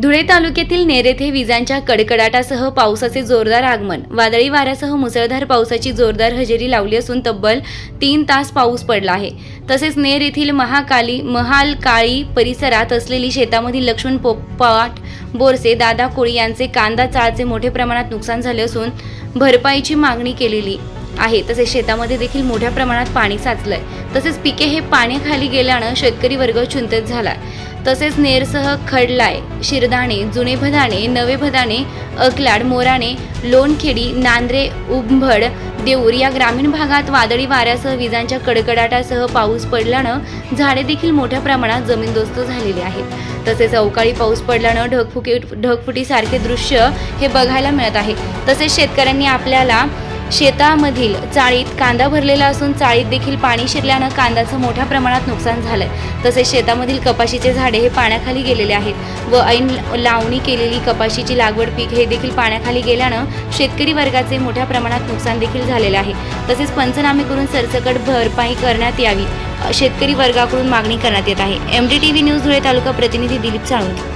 धुळे तालुक्यातील नेर येथे विजांच्या कडकडाटासह पावसाचे जोरदार आगमन. वादळी वाऱ्यासह मुसळधार पावसाची जोरदार हजेरी लावली असून तब्बल तीन तास पाऊस पडला आहे. तसेच नेर येथील महाकाली महाल काळी परिसरात असलेली शेतामधील लक्ष्मण पोपाट बोरसे दादा कोळी यांचे कांदा चाळचे मोठे प्रमाणात नुकसान झाले असून भरपाईची मागणी केलेली आहे. तसेच शेतामध्ये देखील मोठ्या प्रमाणात पाणी साचलंय. तसेच पिके हे पाण्याखाली गेल्यानं शेतकरी वर्ग चिंतित झाला तसेच नेरसह खडलाय शिरदाणे जुने भदाणे नवे भदाणे अकलाड मोराणे लोणखेडी नांद्रे उंभड देऊर या ग्रामीण भागात वादळी वाऱ्यासह विजांच्या कडकडाटासह पाऊस पडल्यानं झाडे देखील मोठ्या प्रमाणात जमीनदोस्त झालेली आहेत. तसेच अवकाळी पाऊस पडल्यानं ढगफुकी ढगफुटीसारखे दृश्य हे बघायला मिळत आहे. तसेच शेतकऱ्यांनी आपल्याला शेतामधील चाळीत कांदा भरलेला असून चाळीत देखील पाणी शिरल्यानं कांद्याचं मोठ्या प्रमाणात नुकसान झालंय. तसेच शेतामधील कपाशीचे झाडे हे पाण्याखाली गेलेले आहेत व ऐन लावणी केलेली कपाशीची लागवड पीक हे देखील पाण्याखाली गेल्यानं शेतकरी वर्गाचे मोठ्या प्रमाणात नुकसान देखील झालेले आहे. तसेच पंचनामे करून सरसकट भरपाई करण्यात यावी. शेतकरी वर्गाकडून मागणी करण्यात येत आहे. M D T V news Dhule तालुका प्रतिनिधी दिलीप साळुंके